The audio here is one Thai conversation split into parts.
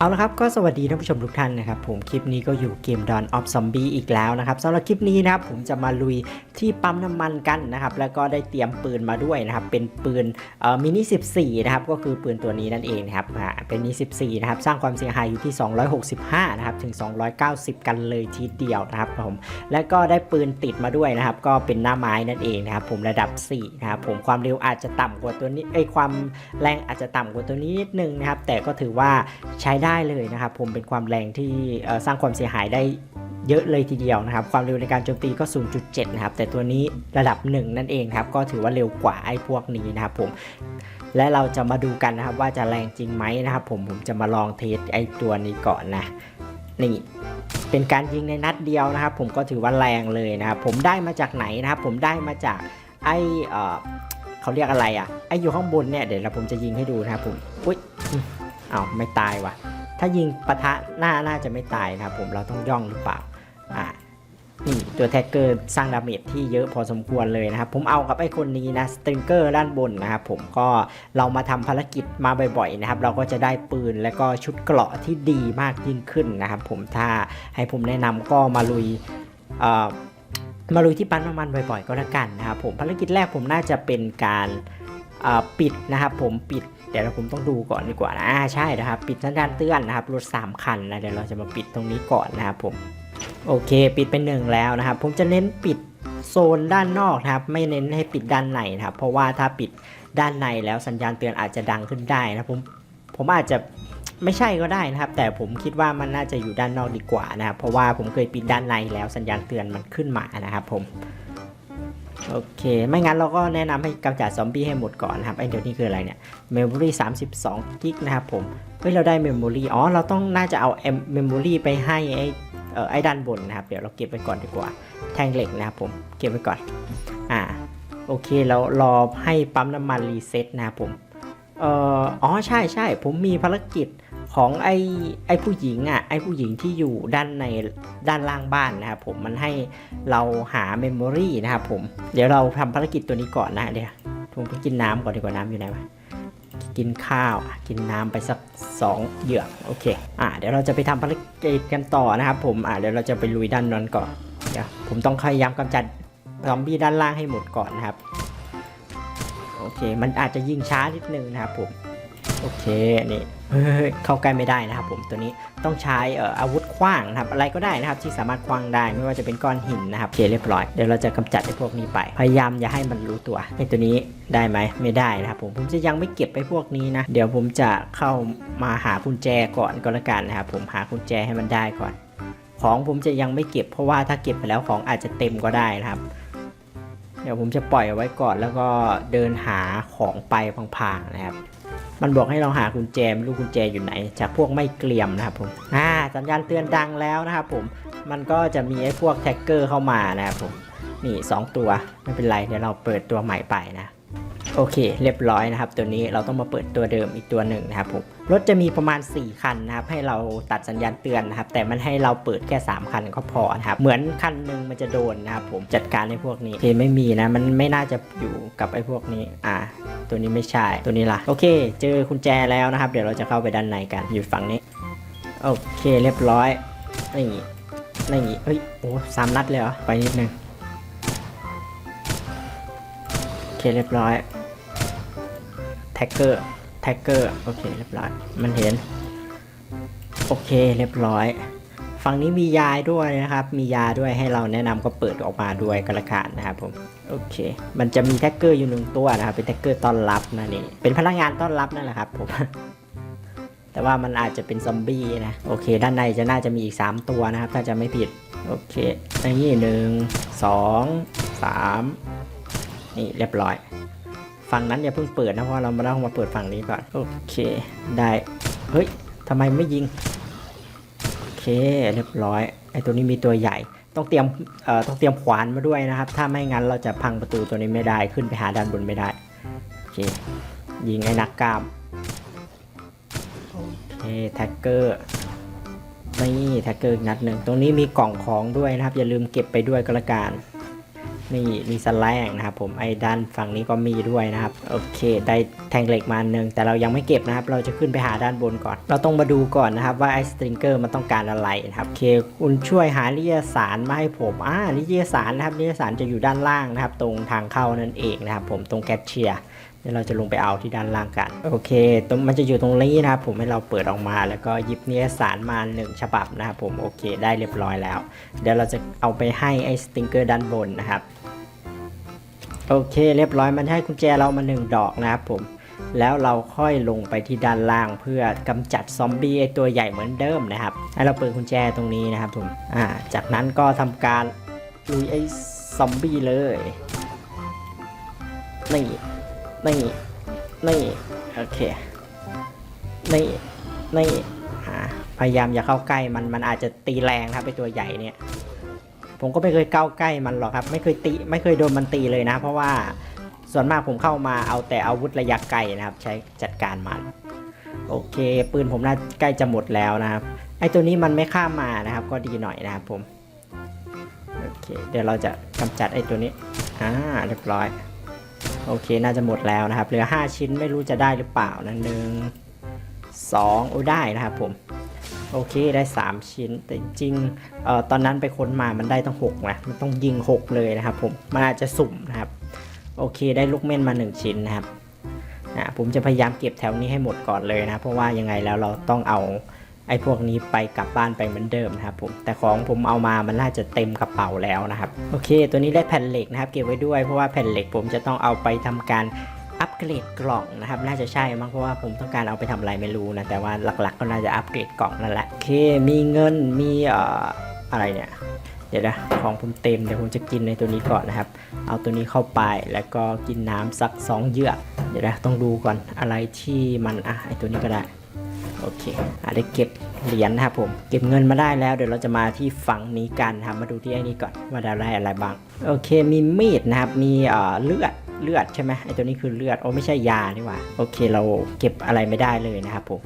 เอาละครับก็สวัสดีท่านผู้ชมทุกท่านนะครับผมคลิปนี้ก็อยู่เกม Dawn of Zombie อีกแล้วนะครับสำหรับคลิปนี้นะครับผมจะมาลุยที่ปั๊มน้ำมันกันนะครับแล้วก็ได้เตรียมปืนมาด้วยนะครับเป็นปืนมินิ14นะครับก็คือปืนตัวนี้นั่นเองนะครับเป็นมินิ14นะครับสร้างความเสียหายอยู่ที่ 265นะครับถึง 290 กันเลยทีเดียวนะครับผมแล้วก็ได้ปืนติดมาด้วยนะครับก็เป็นหน้าไม้นั่นเองนะครับผมระดับ4นะครับผมความเร็วอาจจะต่ำกว่าตัวนี้ไอความแรงอาจจะต่ำกว่าตัวนี้นิดนึงนะครับแต่ก็ถือว่าใช้ได้ได้เลยนะครับผมเป็นความแรงที่สร้างความเสียหายได้เยอะเลยทีเดียวนะครับ ความเร็วในการโจมตีก็ 0.7 นะครับ แต่ตัวนี้ระดับ 1 นั่นเองครับ ก็ถือว่าเร็วกว่าไอ้พวกนี้นะครับผม และเราจะมาดูกันนะครับว่าจะแรงจริงไหมนะครับผม ผมจะมาลองเทสไอ้ตัวนี้ก่อนนะ นี่เป็นการยิงในนัดเดียวนะครับ ผมก็ถือว่าแรงเลยนะครับ ผมได้มาจากไหนนะครับ ผมได้มาจากไอ้เขาเรียกอะไรอะ ไอ้อยู่ข้างบนเนี่ย เดี๋ยวเราผมจะยิงให้ดูนะครับผม อุ้ยเอาไม่ตายว่ะ ถ้ายิงปะทะหน้าน่าจะไม่ตายนะครับผมเราต้องย่องหรือเปล่าอ่านี่ตัวแท็กเกอร์สร้างดาเมจที่เยอะพอสมควรเลยนะครับ ผมเอากับไอ้คนนี้นะสตริงเกอร์ด้านบนนะครับผมก็เรามาทำภารกิจมาบ่อยๆนะครับ เราก็จะได้ปืนและก็ชุดเกราะที่ดีมากยิ่งขึ้นนะครับ ผมถ้าให้ผมแนะนำก็มาลุยมาลุยที่ปั๊มน้ำมันบ่อยๆ ก็แล้วกันนะครับผมภารกิจแรกผมน่าจะเป็นการ ปิดนะครับผมปิดเดี๋ยวเราผมต้องดูก่อนดีกว่านะอ่าใช่นะครับปิดสัญญาณเตือนนะครับรถ3คันนะเดี๋ยวเราจะมาปิดตรงนี้ก่อนนะครับผมโอเค ปิดเป็นหนึ่งแล้วนะครับ ผมจะเน้นปิดโซนด้านนอกนะครับ ไม่เน้นให้ปิดด้านในนะครับ เพราะว่าถ้าปิดด้านในแล้วสัญญาณเตือนอาจจะดังขึ้นได้นะผมผมอาจจะไม่ใช่ก็ได้นะครับ แต่ผมคิดว่ามันน่าจะอยู่ด้านนอกดีกว่านะครับ เพราะว่าผมเคยปิดด้านในแล้วสัญญาณเตือนมันขึ้นมานะครับผม โอเค ไม่งั้นเราก็แนะนำให้กำจัดซอมบี้ให้หมดก่อนนะครับไอเดี๋ยวนี้คืออะไรเนี่ย Memory 32กิกนะครับผมเฮ้ยเราได้ Memory อ๋อเราต้องน่าจะเอา Memory ไปให้ไอ้เอ่อไอด้านบนนะครับ เดี๋ยวเราเก็บไว้ก่อนดีกว่า แท่งเหล็กนะครับผมเก็บไว้ก่อน อ่าโอเคเรารอให้ปั๊มน้ำมันรีเซ็ตนะครับผมเอ่ออ๋อใช่ใช่ผมมีภารกิจ ของไอ้ไอผู้หญิงอะไอ้ผู้หญิงที่อยู่ด้านในด้านล่างบ้านนะครับผมมันให้เราหาเมมโมรีนะครับผมเดี๋ยวเราทำภารกิจตัวนี้ก่อนนะเดี๋ยวผมไปกินน้ำก่อนดีกว่าน้ำอยู่ไหนวะกินข้าวกินน้ำไปสัก2เหยือกโอเคอ่าเดี๋ยวเราจะไปทำภารกิจกันต่อนะครับผมอ่าเดี๋ยวเราจะไปลุยด้านนั้นก่อนเดี๋ยวผมต้องพยายามกำจัดซอมบี้ด้านล่างให้หมดก่อนนะครับโอเค มันอาจจะยิงช้านิดนึงนะครับผม โอเค นี่ เข้าใกล้ไม่ได้นะครับผมตัวนี้ต้องใช้อาวุธขว้างนะครับอะไรก็ได้นะครับที่สามารถขว้างได้ไม่ว่าจะเป็นก้อนหินนะครับโอเคเรียบร้อยเดี๋ยวเราจะกำจัดไอ้พวกนี้ไปพยายามอย่าให้มันรู้ตัวไอ้ตัวนี้ได้ไหมไม่ได้นะครับผมผมจะยังไม่เก็บไอ้พวกนี้นะเดี๋ยวผมจะเข้ามาหากุญแจก่อนก็แล้วกันนะครับผมหากุญแจให้มันได้ก่อน ของผมจะยังไม่เก็บเพราะว่าถ้าเก็บไปแล้วของอาจจะเต็มก็ได้นะครับเดี๋ยวผมจะปล่อยเอาไว้ก่อนแล้วก็เดินหาของไปพังๆนะครับ มันบอกให้เราหากุญแจไม่รู้กุญแจอยู่ไหน จากพวกไม่เกลี่ยมนะครับผมอ่าสัญญาณเตือนดังแล้วนะครับผมมันก็จะมีไอ้พวกแท็กเกอร์เข้ามานะครับผมนี่ 2 ตัวไม่เป็นไรเดี๋ยวเราเปิดตัวใหม่ไปนะ โอเค เรียบร้อยนะครับ ตัวนี้เราต้องมาเปิดตัวเดิมอีกตัวหนึ่งนะครับผมรถจะมีประมาณ 4 คันนะครับ ให้เราตัดสัญญาณเตือนนะครับ แต่มันให้เราเปิดแค่ 3 คันก็พอนะครับ เหมือนคันหนึ่งมันจะโดนนะครับผมจัดการในพวกนี้โอเคไม่มีนะ มันไม่น่าจะอยู่กับไอ้พวกนี้ อ่า ตัวนี้ไม่ใช่ ตัวนี้ล่ะ โอเค เจอกุญแจแล้วนะครับ เดี๋ยวเราจะเข้าไปด้านในกัน อยู่ฝั่งนี้ โอเค เรียบร้อย นี่ นี่ เฮ้ย โอ้สามนัดเลยเหรอ ไปนิดนึง เคเรียบร้อยแท็กเกอร์แท็กเกอร์โอเคเรียบร้อยมันเห็น โอเคเรียบร้อย ฝั่งนี้มียายด้วยนะครับ มียาด้วยให้เราแนะนำก็เปิดออกมาด้วยก็แล้วกันนะครับผมโอเค มันจะมีแท็กเกอร์อยู่หนึ่งตัวนะครับ เป็นแท็กเกอร์ต้อนรับนะนี่เป็นพนักงานต้อนรับนั่นแหละครับผมแต่ว่ามันอาจจะเป็นซอมบี้นะ โอเค ด้านในจะน่าจะมีอีก 3 ตัวนะครับ ถ้าจะไม่ผิด โอเคอันนี้หนึ่งสองสาม นี่เรียบร้อย ฝั่งนั้นอย่าเพิ่งเปิดนะเพราะเรามาต้องมาเปิดฝั่งนี้ก่อน โอเค ได้เฮ้ยทำไมไม่ยิง โอเคเรียบร้อยไอตัวนี้มีตัวใหญ่ต้องเตรียมเอ่อต้องเตรียมขวานมาด้วยนะครับ ถ้าไม่งั้นเราจะพังประตูตัวนี้ไม่ได้ขึ้นไปหาด้านบนไม่ได้โอเคยิงไอ้นักกล้ามโอเคแท็กเกอร์นี่แท็กเกอร์อีกนัดหนึ่งตรงนี้มีกล่องของด้วยนะครับ อย่าลืมเก็บไปด้วยก็แล้วกัน นี่มีสแลงนะครับผมไอ้ด้านฝั่งนี้ก็มีด้วยนะครับโอเค ได้แทงเหล็กมาหนึ่งแต่เรายังไม่เก็บนะครับ เราจะขึ้นไปหาด้านบนก่อน เราต้องมาดูก่อนนะครับว่าไอ้สตริงเกอร์มันต้องการอะไรนะครับโอเค คุณช่วยหานิยสารมาให้ผมอ่านิยสารนะครับนิยสารจะอยู่ด้านล่างนะครับ ตรงทางเข้านั่นเองนะครับ ผมตรงแคชเชียร์เดี๋ยวเราจะลงไปเอาที่ด้านล่างกันโอเคตรงมันจะอยู่ตรงนี้นะครับผมให้เราเปิดออกมา แล้วก็หยิบนิตยสารมาหนึ่งฉบับนะครับผมโอเค ได้เรียบร้อยแล้ว เดี๋ยวเราจะเอาไปให้ไอ้สติงเกอร์ด้านบนนะครับ โอเคเรียบร้อยมันให้กุญแจเรามาหนึ่งดอกนะครับผม แล้วเราค่อยลงไปที่ด้านล่างเพื่อกำจัดซอมบี้ไอตัวใหญ่เหมือนเดิมนะครับ ให้เราเปิดกุญแจตรงนี้นะครับผมอ่าจากนั้นก็ทำการลุยไอ้ซอมบี้เลยนี่นี่นี่โอเคนี่นี่พยายามอย่าเข้าใกล้มันมันอาจจะตีแรงครับไอตัวใหญ่เนี่ย ผมก็ไม่เคยเข้าใกล้มันหรอกครับ ไม่เคยตีไม่เคยโดนมันตีเลยนะ เพราะว่าส่วนมากผมเข้ามาเอาแต่อาวุธระยะไกลนะครับ ใช้จัดการมันโอเค ปืนผมน่าใกล้จะหมดแล้วนะครับไอตัวนี้มันไม่ข้ามมานะครับ ก็ดีหน่อยนะครับผมโอเคเดี๋ยวเราจะกำจัดไอตัวนี้อ่าเรียบร้อย โอเคน่าจะหมดแล้วนะครับเหลือ 5 ชิ้นไม่รู้จะได้หรือเปล่านะหนึ่งสองโอ้ได้นะครับผม โอเคได้ 3 ชิ้น แต่จริงๆเอ่อตอนนั้นไปค้นมามันได้ต้อง6นะมันต้องยิง 6 เลยนะครับผมมันอาจจะสุ่มนะครับโอเคได้ลูกเม่นมา 1 ชิ้นนะครับผมจะพยายามเก็บแถวนี้ให้หมดก่อนเลยนะ เพราะว่ายังไงแล้วเราต้องเอาไอ้พวกนี้ไปกลับบ้านไปเหมือนเดิมนะครับผมแต่ของผมเอามามันน่าจะเต็มกระเป๋าแล้วนะครับ โอเค ตัวนี้ได้แผ่นเหล็กนะครับ เก็บไว้ด้วยเพราะว่าแผ่นเหล็กผมจะต้องเอาไปทำการ อัปเกรดกล่องนะครับน่าจะใช่มั้งเพราะว่าผมต้องการเอาไปทำอะไรไม่รู้นะแต่ว่าหลักๆ ก็น่าจะอัปเกรดกล่องนั่นแหละโอเคมีเงินมีเอ่ออะไรเนี่ยเดี๋ยวนะของผมเต็มเดี๋ยวผมจะกินในตัวนี้ก่อนนะครับ เอาตัวนี้เข้าไปแล้วก็กินน้ำสัก 2 เหยือกเดี๋ยวนะต้องดูก่อนอะไรที่มันอะไอตัวนี้ก็ได้โอเคอะได้เก็บเหรียญนะครับผม เก็บเงินมาได้แล้ว เดี๋ยวเราจะมาที่ฝั่งนี้กันครับมาดูที่ไอ้นี้ก่อนว่าได้อะไรบ้าง โอเคมีมีดนะครับมีเอ่อเลือด เลือดใช่ไหมไอตัวนี้คือเลือดโอ้ไม่ใช่ยานี่หว่าโอเคเราเก็บอะไรไม่ได้เลยนะครับผม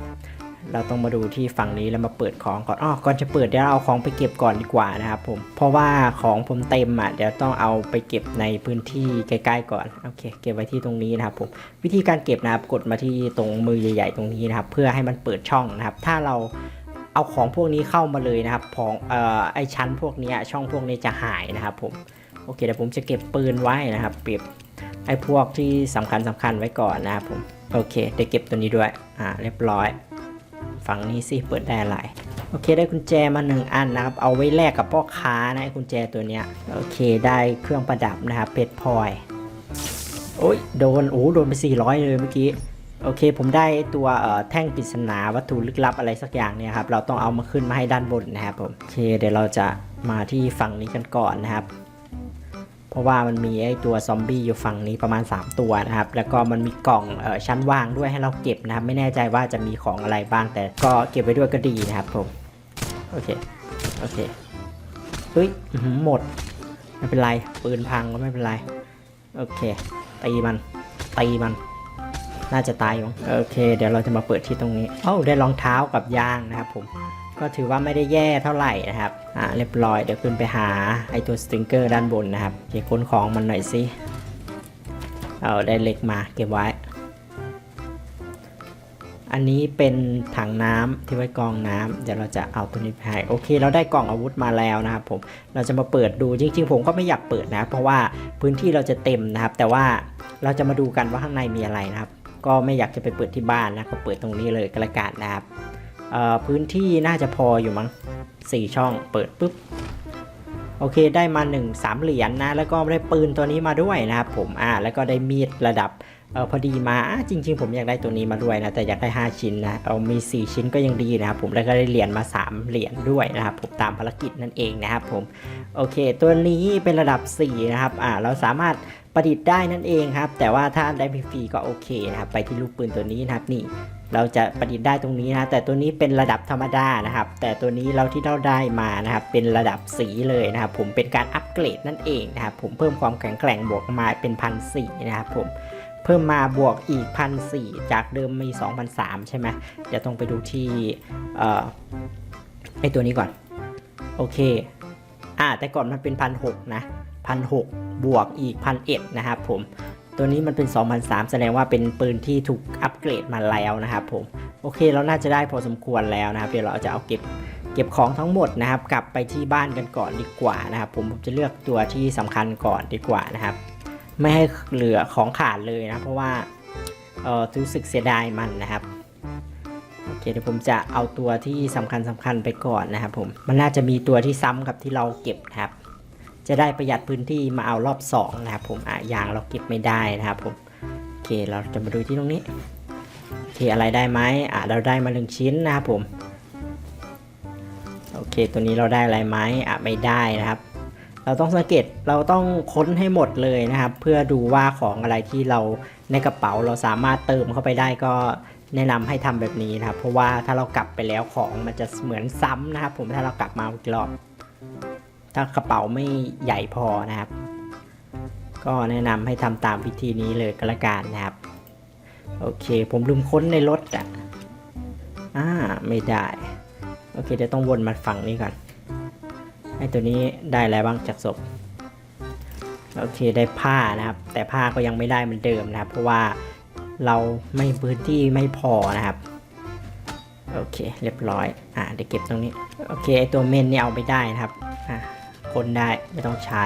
เราต้องมาดูที่ฝั่งนี้แล้วมาเปิดของก่อนอ๋อก่อนจะเปิดเดี๋ยวเราเอาของไปเก็บก่อนดีกว่านะครับผม เพราะว่าของผมเต็มอะเดี๋ยวต้องเอาไปเก็บในพื้นที่ใกล้ๆก่อน โอเค เก็บไว้ที่ตรงนี้นะครับผม วิธีการเก็บนะครับ กดมาที่ตรงมือใหญ่ ๆ ตรงนี้นะครับ เพื่อให้มันเปิดช่องนะครับ ถ้าเราเอาของพวกนี้เข้ามาเลยนะครับ ของเอ่อไอชั้นพวกนี้ช่องพวกนี้จะหายนะครับผม โอเคเดี๋ยวผมจะเก็บปืนไว้นะครับ เก็บ ไอ้พวกที่สำคัญสำคัญไว้ก่อนนะครับผม โอเคได้เก็บตัวนี้ด้วย อ่า เรียบร้อย ฝั่งนี้สิ เปิดได้อะไร โอเคได้กุญแจมาหนึ่งอันนะครับ เอาไว้แลกกับพ่อค้านะกุญแจตัวเนี้ย โอเคได้เครื่องประดับนะครับ เพชรพลอย โอ้ยโดน โอ้โดนไป 400 เลยเมื่อกี้โอเค ผมได้ตัวเอ่อแท่งปริศนาวัตถุลึกลับอะไรสักอย่างเนี่ยครับ เราต้องเอามาขึ้นมาให้ด้านบนนะครับผม โอเค เดี๋ยวเราจะมาที่ฝั่งนี้กันก่อนนะครับ เพราะว่ามันมีไอตัวซอมบี้อยู่ฝั่งนี้ประมาณ 3 ตัวนะครับ แล้วก็มันมีกล่องออชั้นว่างด้วยให้เราเก็บนะครับ ไม่แน่ใจว่าจะมีของอะไรบ้าง แต่ก็เก็บไว้ด้วยก็ดีนะครับผม โอเค โอเคเฮ้ยอื้อหือหมด ไม่เป็นไร ปืนพังก็ไม่เป็นไร โอเค ตีมัน ตีมัน น่าจะตายมั้งโอเค เดี๋ยวเราจะมาเปิดที่ตรงนี้ เอ้า ได้รองเท้ากับยางนะครับผม ก็ถือว่าไม่ได้แย่เท่าไหร่นะครับ อ่าเรียบร้อยเดี๋ยวขึ้นไปหาไอตัวสติงเกอร์ด้านบนนะครับเก็บค้นของมันหน่อยสิเอาได้เล็กมาเก็บไว้ อันนี้เป็นถังน้ำที่ไว้กรองน้ำเดี๋ยวเราจะเอาตัวนี้ไปให้โอเค เราได้กล่องอาวุธมาแล้วนะครับผมเราจะมาเปิดดูจริง ๆ ผมก็ไม่อยากเปิดนะ เพราะว่าพื้นที่เราจะเต็มนะครับ แต่ว่าเราจะมาดูกันว่าข้างในมีอะไรนะครับ ก็ไม่อยากจะไปเปิดที่บ้านนะก็เปิดตรงนี้เลยก็แล้วกันนะครับ พื้นที่น่าจะพออยู่มั้งสี่ช่องเปิดปุ๊บโอเคได้มา1 3เหรียญนนะแล้วก็ได้ปืนตัวนี้มาด้วยนะครับผมอ่าแล้วก็ได้มีดระดับเออพอดีมาจริง ๆ ผมอยากได้ตัวนี้มาด้วยนะแต่อยากได้ 5 ชิ้นนะเอามี 4 ชิ้นก็ยังดีนะครับผมแล้วก็ได้เหรียญมา 3 เหรียญด้วยนะครับผมตามภารกิจนั่นเองนะครับผมโอเค ตัวนี้เป็นระดับ 4 นะครับอ่าเราสามารถ ประดิษฐ์ได้นั่นเองครับ แต่ว่าถ้าได้ฟรีก็โอเคนะครับ ไปที่ลูกปืนตัวนี้นะครับนี่ เราจะประดิษฐ์ได้ตรงนี้นะ แต่ตัวนี้เป็นระดับธรรมดานะครับ แต่ตัวนี้เราที่เราได้มานะครับ เป็นระดับสีเลยนะครับ ผมเป็นการอัปเกรดนั่นเองนะครับ ผมเพิ่มความแข็งแกร่งบวกมาเป็นพันสี่นะครับผมเพิ่มมาบวกอีกพันสี่จากเดิมมี2 0 0 3ใช่ไหมเดี๋ยวต้องไปดูที่เอ่อไอตัวนี้ก่อน โอเค อ่าแต่ก่อนมันเป็นพันหกนะ1,600บวกอีก1,100นะครับผมตัวนี้มันเป็น 2,003 แสดงว่าเป็นปืนที่ถูกอัปเกรดมาแล้วนะครับผมโอเคเราน่าจะได้พอสมควรแล้วนะครับ เดี๋ยวเราจะเอาเก็บเก็บของทั้งหมดนะครับ กลับไปที่บ้านกันก่อนดีกว่านะครับ ผมผมจะเลือกตัวที่สำคัญก่อนดีกว่านะครับ ไม่ให้เหลือของขาดเลยนะเพราะว่าเออรู้สึกเสียดายมันนะครับ เคเดี๋ยวผมจะเอาตัวที่สำคัญสำคัญไปก่อนนะครับผมมันน่าจะมีตัวที่ซ้ำกับที่เราเก็บครับ จะได้ประหยัดพื้นที่มาเอารอบสองนะครับผมอะยางเราเก็บไม่ได้นะครับผมโอเคเราจะมาดูที่ตรงนี้โอเคอะไรได้ไหมอะเราได้มาหนึ่งชิ้นนะครับผมโอเค ตัวนี้เราได้อะไรไหมอะไม่ได้นะครับ เราต้องสังเกตเราต้องค้นให้หมดเลยนะครับ เพื่อดูว่าของอะไรที่เราในกระเป๋าเราสามารถเติมเข้าไปได้ก็ แนะนำให้ทำแบบนี้นะครับ เพราะว่าถ้าเรากลับไปแล้วของมันจะเหมือนซ้ำนะครับ ผมถ้าเรากลับมาอีกรอบ ถ้ากระเป๋าไม่ใหญ่พอนะครับ ก็แนะนำให้ทำตามวิธีนี้เลยก็แล้วกันนะครับ โอเค ผมลืมค้นในรถอะอ่าไม่ได้ โอเคเดี๋ยวต้องวนมาฝั่งนี้ก่อนไอตัวนี้ได้อะไรบ้างจากศพโอเคได้ผ้านะครับ แต่ผ้าก็ยังไม่ได้เหมือนเดิมนะครับ เพราะว่า เราไม่พื้นที่ไม่พอนะครับ โอเค เรียบร้อย อ่าเดี๋ยวเก็บตรงนี้ โอเคไอตัวเมนนี่เอาไม่ได้นะครับอ่าคนได้ไม่ต้องใช้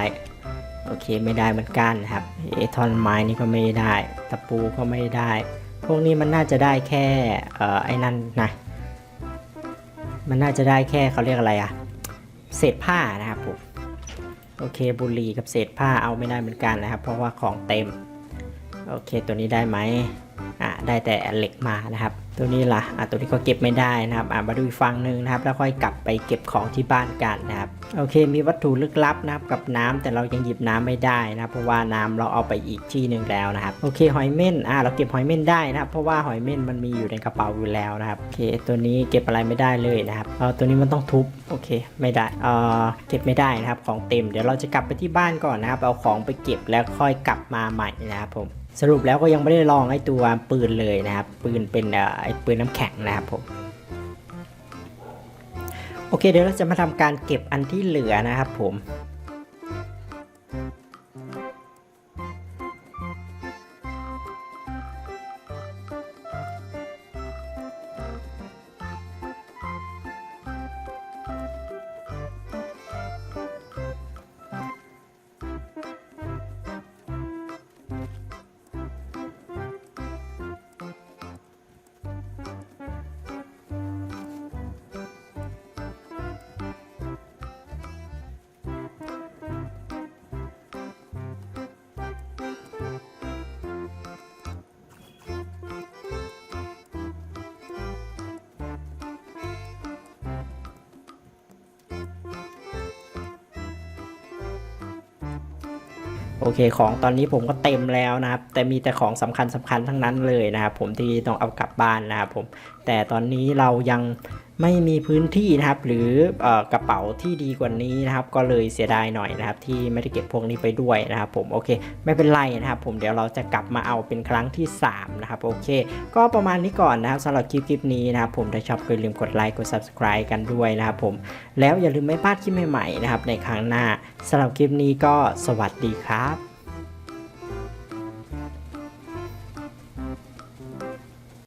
โอเคไม่ได้เหมือนกันนะครับเอทอนไม้นี่ก็ไม่ได้ตะปูก็ไม่ได้ พวกนี้มันน่าจะได้แค่เอ่อไอ้นั่นนะมันน่าจะได้แค่เขาเรียกอะไรอะเศษผ้านะครับผมโอเคบุหรี่กับเศษผ้าเอาไม่ได้เหมือนกันนะครับ เพราะว่าของเต็ม โอเคตัวนี้ได้ไหมอ่าได้แต่เหล็กมานะครับ ตัวนี้ล่ะอ่าตัวนี้ก็เก็บไม่ได้นะครับอ่ามาดูอีกฝั่งหนึ่งนะครับ แล้วค่อยกลับไปเก็บของที่บ้านกันนะครับโอเค มีวัตถุลึกลับนะครับกับน้ำแต่เรายังหยิบน้ำไม่ได้นะครับเพราะว่าน้ำเราเอาไปอีกที่หนึ่งแล้วนะครับโอเคหอยเม่นอ่าเราเก็บหอยเม่นได้นะครับ เพราะว่าหอยเม่นมันมีอยู่ในกระเป๋าอยู่แล้วนะครับโอเคตัวนี้เก็บอะไรไม่ได้เลยนะครับเออตัวนี้มันต้องทุบโอเคไม่ได้เออเก็บไม่ได้นะครับของเต็มเดี๋ยวเราจะกลับไปที่บ้านก่อนนะครับเอาของไปเก็บแล้วค่อยกลับมาใหม่นะครับผม สรุปแล้วก็ยังไม่ได้ลองไอ้ตัวปืนเลยนะครับ ปืนเป็นไอ้ปืนน้ำแข็งนะครับผมโอเคเดี๋ยวเราจะมาทำการเก็บอันที่เหลือนะครับผม โอเคของตอนนี้ผมก็เต็มแล้วนะครับ แต่มีแต่ของสำคัญสำคัญทั้งนั้นเลยนะครับ ผมที่ต้องเอากลับบ้านนะครับผมแต่ตอนนี้เรายัง ไม่มีพื้นที่นะครับ หรืออกระเป๋าที่ดีกว่านี้นะครับ ก็เลยเสียดายหน่อยนะครับ ที่ไม่ได้เก็บพวกนี้ไปด้วยนะครับ ผมโอเค ไม่เป็นไรนะครับ ผมเดี๋ยวเราจะกลับมาเอาเป็นครั้งที่ 3 นะครับโอเค ก็ประมาณนี้ก่อนนะครับสำหรับคลิปคลิปนี้นะครับ ผมถ้าชอบก็อย่าลืมกดไลค์กด subscribe กันด้วยนะครับผมแล้วอย่าลืมไม่พลาดคลิปใหม่ๆนะครับในครั้งหน้าสำหรับคลิปนี้ก็สวัสดีครับ